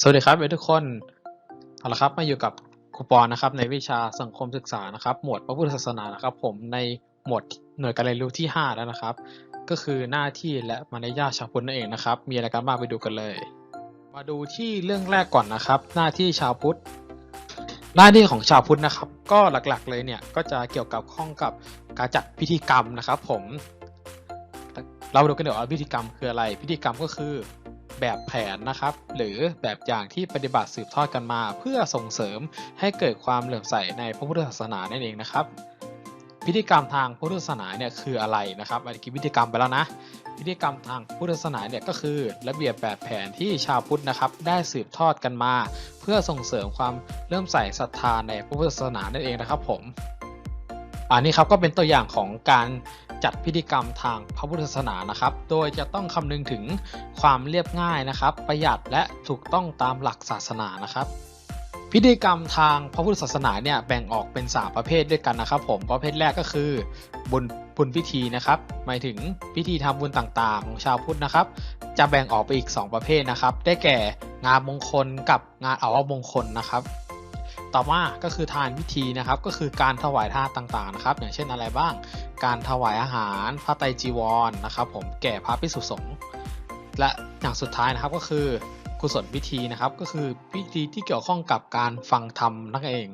สวัสดีครับทุกคนเอาละครับมาอยู่กับครูปอนนะครับในวิชาสังคมศึกษานะครับ หมวดพระพุทธศาสนานะครับ ผมในหมวดหน่วยการเรียนรู้ที่ 5 แล้วนะครับ ก็คือหน้าที่และมารยาทชาวพุทธนั่นเองนะครับ มีอะไรกันบ้างไปดูกันเลย มาดูที่เรื่องแรกก่อนนะครับ หน้าที่ชาวพุทธหน้าที่ของชาวพุทธนะครับ ก็หลักๆเลยเนี่ยก็จะเกี่ยวกับข้องกับการจัดพิธีกรรมนะครับ ผมเราดูกันเดี๋ยวว่าพิธีกรรมคืออะไร พิธีกรรมก็คือ แบบแผนนะครับ หรือแบบอย่างที่ปฏิบัติสืบทอดกันมา เพื่อส่งเสริมให้เกิดความเหลื่อมใสในพระพุทธศาสนานั่นเองนะครับ พิธีกรรมทางพุทธศาสนาเนี่ยคืออะไรนะครับอันนี้พิธีกรรมไปแล้วนะพิธีกรรมทางพุทธศาสนาเนี่ยก็คือ ระเบียบแบบแผนที่ชาวพุทธนะครับ ได้สืบทอดกันมา เพื่อส่งเสริมความเริ่อมใส่ศรัทธาในพระพุทธศาสนานั่นเองนะครับผม อันนี้ครับก็เป็นตัวอย่างของการจัดพิธีกรรมทางพระพุทธศาสนานะครับ โดยจะต้องคำนึงถึงความเรียบง่ายนะครับ ประหยัดและถูกต้องตามหลักศาสนานะครับ พิธีกรรมทางพระพุทธศาสนาเนี่ยแบ่งออกเป็น 3 ประเภทด้วยกันนะครับ ผมประเภทแรกก็คือบุญบุญพิธีนะครับหมายถึงพิธีทำบุญต่างๆ ของชาวพุทธนะครับ จะแบ่งออกไปอีก 2 ประเภทนะครับ ได้แก่งานมงคลกับงานอาวมงคลนะครับ ต่อมาก็คือทานพิธีนะครับก็คือการถวายทานต่างๆนะครับ อย่างเช่นอะไรบ้าง การถวายอาหารพระไตรจีวรนะครับผมแก่พระภิกษุสงฆ์และอย่างสุดท้ายนะครับก็คือกุศลพิธีนะครับ ก็คือพิธีที่เกี่ยวข้องกับการฟังธรรมนั่นเอง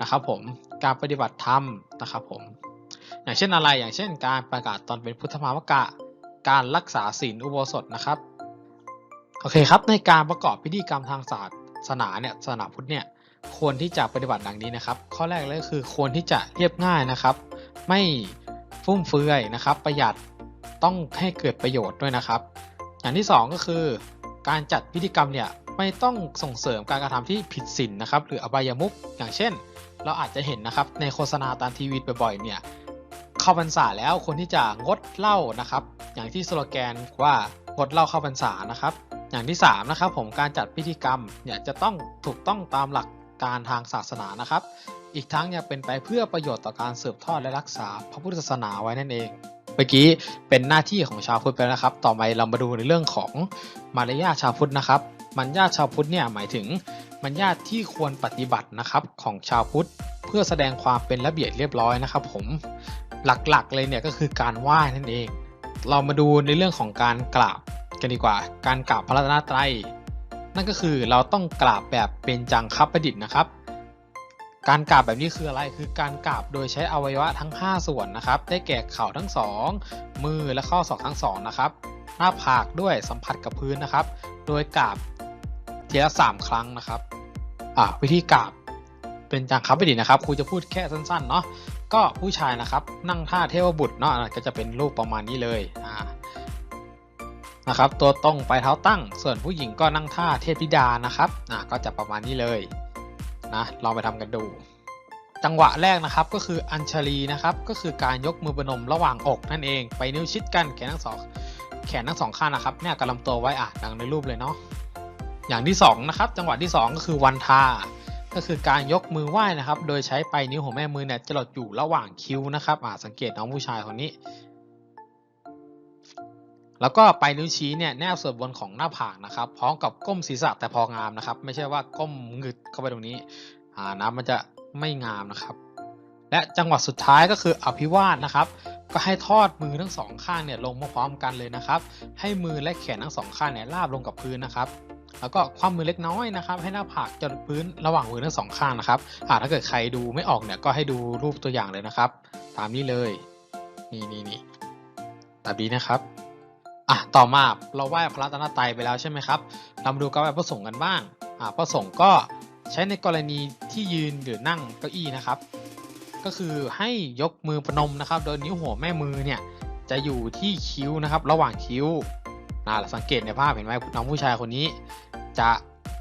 นะครับผมการปฏิบัติธรรมนะครับผมอย่างเช่นอะไรอย่างเช่น การประกาศตอนเป็นพุทธมามกะ การรักษาศีลอุโบสถนะครับโอเคครับในการประกอบพิธีกรรมทางศาสนาเนี่ยศาสนาพุทธเนี่ย ควรที่จะปฏิบัติดังนี้นะครับ ข้อแรกเลยก็คือควรที่จะเรียบง่ายนะครับ ไม่ฟุ่มเฟือยนะครับ ประหยัดต้องให้เกิดประโยชน์ด้วยนะครับ อย่างที่ 2 ก็คือ การจัดพิธีกรรมเนี่ยไม่ต้องส่งเสริมการกระทำที่ผิดศีลนะครับ หรืออบายมุขอย่างเช่น เราอาจจะเห็นนะครับในโฆษณาตามทีวีบ่อยๆเนี่ยเข้าพรรษาแล้วคนที่จะงดเหล้านะครับ อย่างที่สโลแกนว่างดเหล้าเข้าพรรษานะครับ อย่างที่3นะครับผมการจัดพิธีกรรมเนี่ยจะต้องถูกต้องตามหลัก การทางศาสนานะครับ อีกทั้งยังเป็นไปเพื่อประโยชน์ต่อการสืบทอดและรักษาพระพุทธศาสนาไว้นั่นเองเมื่อกี้เป็นหน้าที่ของชาวพุทธไปแล้วครับ ต่อไปเรามาดูในเรื่องของมารยาชาวพุทธนะครับมารยาชาวพุทธเนี่ยหมายถึงมารยาทที่ควรปฏิบัตินะครับของชาวพุทธ เพื่อแสดงความเป็นระเบียบเรียบร้อยนะครับ ผมหลักๆเลยเนี่ยก็คือการไหว้นั่นเอง เรามาดูในเรื่องของการกราบกันดีกว่า การกราบพระรัตนตรัย นั่นก็คือเราต้องกราบแบบเป็นจังคับประดิษฐ์นะครับ การกราบแบบนี้คืออะไร คือการกราบโดยใช้อวัยวะทั้ง 5 ส่วนนะครับ ได้แก่เข่าทั้ง 2 มือและข้อศอกทั้ง2นะครับ หน้าผากด้วยสัมผัสกับพื้นนะครับ โดยกราบทีละ3ครั้งนะครับอ่าวิธีกราบเป็นจังคับประดิษฐ์นะครับครูจะพูดแค่สั้นๆเนาะ ก็ผู้ชายนะครับนั่งท่าเทวบุตรเนาะก็จะเป็นรูปประมาณนี้เลยอ่า นะครับ ตัวตรงไปเท้าตั้ง ส่วนผู้หญิงก็นั่งท่าเทพธิดานะครับอ่าก็จะประมาณนี้เลยนะลองไปทำกันดู จังหวะแรกนะครับก็คืออัญชลีนะครับก็คือการยกมือประนมระหว่างอกนั่นเอง ไปนิ้วชิดกันแขนทั้งสองแขนทั้งสองข้างนะครับเนี่ยกำลำตัวไว้อะดังในรูปเลยเนาะอย่างที่2นะครับจังหวะที่ 2 ก็คือวันทาก็คือการยกมือไหว้นะครับ โดยใช้ไปนิ้วของแม่มือเนี่ยจะหลดอยู่ระหว่างคิ้วนะครับอ่าสังเกตน้องผู้ชายคนนี้ แล้วก็ปลายนิ้วชี้เนี่ยแนบส่วนบนของหน้าผากนะครับพร้อมกับก้มศีรษะแต่พองามนะครับ ไม่ใช่ว่าก้มงึดเข้าไปตรงนี้อ่านะมันจะไม่งามนะครับ และจังหวะสุดท้ายก็คืออภิวาทนะครับ ก็ให้ทอดมือทั้งสองข้างเนี่ยลงมาพร้อมกันเลยนะครับ ให้มือและแขนทั้งสองข้างเนี่ยราบลงกับพื้นนะครับแล้วก็คว่ำมือเล็กน้อยนะครับ ให้หน้าผากจดพื้นระหว่างมือทั้งสองข้างนะครับอ่าถ้าเกิดใครดูไม่ออกเนี่ยก็ให้ดูรูปตัวอย่างเลยนะครับ ตามนี้เลย นี่นี่นี่แบบนี้นะครับ อะต่อมาเราไหว้พระรัตนตรัยไปแล้วใช่ไหมครับเรามาดูการไหว้พระสงฆ์กันบ้างอ่าพระสงฆ์ก็ใช้ในกรณีที่ยืนหรือนั่งเก้าอี้นะครับ ก็คือให้ยกมือประนมนะครับ โดยนิ้วหัวแม่มือเนี่ยจะอยู่ที่คิ้วนะครับ ระหว่างคิ้วนะเราสังเกตในภาพเห็นไหมน้องผู้ชายคนนี้ จะ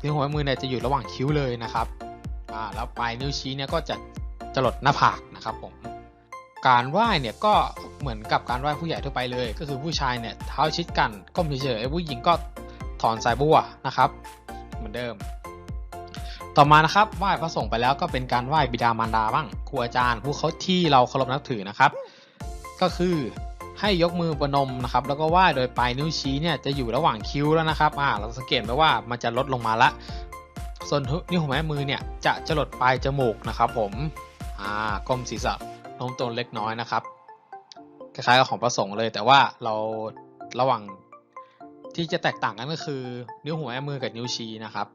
นิ้วหัวแม่มือเนี่ยจะอยู่ระหว่างคิ้วเลยนะครับอ่าแล้วปลายนิ้วชี้เนี่ยก็จะจะลดหน้าผากนะครับผม การไหว้เนี่ยก็เหมือนกับการไหว้ผู้ใหญ่ทั่วไปเลย ก็คือผู้ชายเนี่ยเท้าชิดกันก้มเฉยๆผู้หญิงก็ถอนสายบัวนะครับ เหมือนเดิม ต่อมานะครับไหว้พระสงฆ์ไปแล้วก็เป็นการไหว้บิดามารดาบ้างครูอาจารย์ผู้เขาที่เราเคารพนับถือนะครับ ก็คือให้ยกมือประนมนะครับ แล้วก็ไหว้โดยปลายนิ้วชี้เนี่ยจะอยู่ระหว่างคิ้วแล้วนะครับอ่าเราสังเกตไหมว่ามันจะลดลงมาละ ส่วนนิ้วหัวแม่มือเนี่ยจะจะหลดปลายจมูกนะครับ ผมอ่าก้มศีรษะ โน้มตัวเล็กน้อยนะครับ คล้ายๆกับของพระสงฆ์เลย แต่ว่าเราระหว่างที่จะแตกต่างกันก็คือ นิ้วหัวแม่มือกับนิ้วชี้นะครับ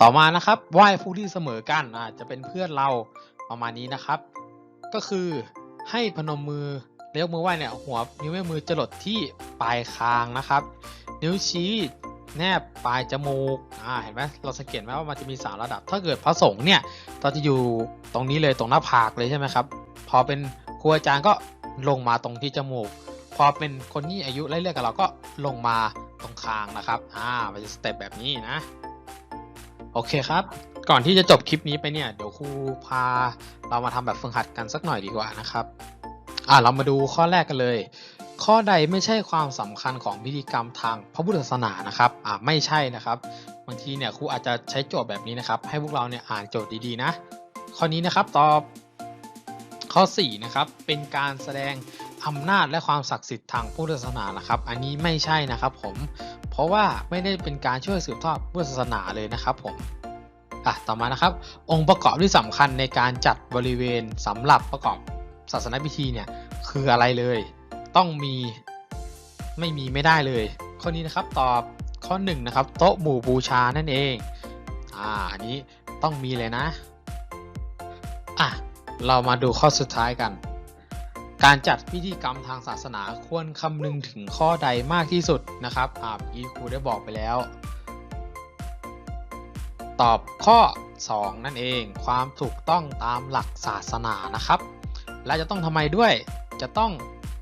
ต่อมานะครับไหว้ผู้ที่เสมอกันอาจะเป็นเพื่อนเราประมาณนี้นะครับ ก็คือให้พนมมือแล้วยกมือไหว้เนี่ยหัวนิ้วแม่มือจะหลดที่ปลายคางนะครับ นิ้วชี้แนบปลายจมูก อ่า เห็นไหมเราสังเกตไหมว่ามันจะมีสามระดับ ถ้าเกิดพระสงฆ์เนี่ย เราจะอยู่ตรงนี้เลยตรงหน้าผากเลยใช่ไหมครับ อเป็นครูอาจารย์ก็ลงมาตรงที่จมูก พอเป็นคนที่อายุไล่เรียกกับเราก็ลงมาตรงคางนะครับ อ่ามันจะสเต็ปแบบนี้นะ โอเคครับ ก่อนที่จะจบคลิปนี้ไปเนี่ย เดี๋ยวครูพาเรามาทำแบบฝึกหัดกันสักหน่อยดีกว่านะครับ อ่าเรามาดูข้อแรกกันเลย ข้อใดไม่ใช่ความสำคัญของพิธีกรรมทางพระพุทธศาสนานะครับ อ่าไม่ใช่นะครับ บางทีเนี่ยครูอาจจะใช้โจทย์แบบนี้นะครับ ให้พวกเราเนี่ยอ่านโจทย์ดีๆนะ ข้อนี้นะครับตอบ ข้อ4นะครับเป็นการแสดงอำนาจและความศักดิ์สิทธิ์ทางพุทธศาสนานะครับ อันนี้ไม่ใช่นะครับผมเพราะว่าไม่ได้เป็นการช่วยสืบทอดพุทธศาสนาเลยนะครับผมอะต่อมานะครับ องค์ประกอบที่สำคัญในการจัดบริเวณสำหรับประกอบศาสนพิธีเนี่ยคืออะไรเลย ต้องมีไม่มีไม่ได้เลยข้อนี้นะครับตอบข้อ1นงนะครับโต๊ะหมู่บูชานั่นเองอ่าอันนี้ต้องมีเลยนะ เรามาดูข้อสุดท้ายกัน การจัดพิธีกรรมทางศาสนาควรคำนึงถึงข้อใดมากที่สุดนะครับอ่าเมื่อกี้ครูได้บอกไปแล้ว ตอบข้อ 2 นั่นเอง ความถูกต้องตามหลักศาสนานะครับ และจะต้องทำไมด้วย จะต้อง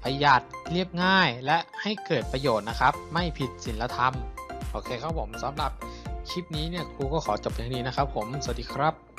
ประหยัดเรียบง่ายและให้เกิดประโยชน์นะครับ ไม่ผิดศีลธรรม โอเคครับผมสำหรับคลิปนี้เนี่ยครูก็ขอจบเพียงนี้นะครับผม สวัสดีครับ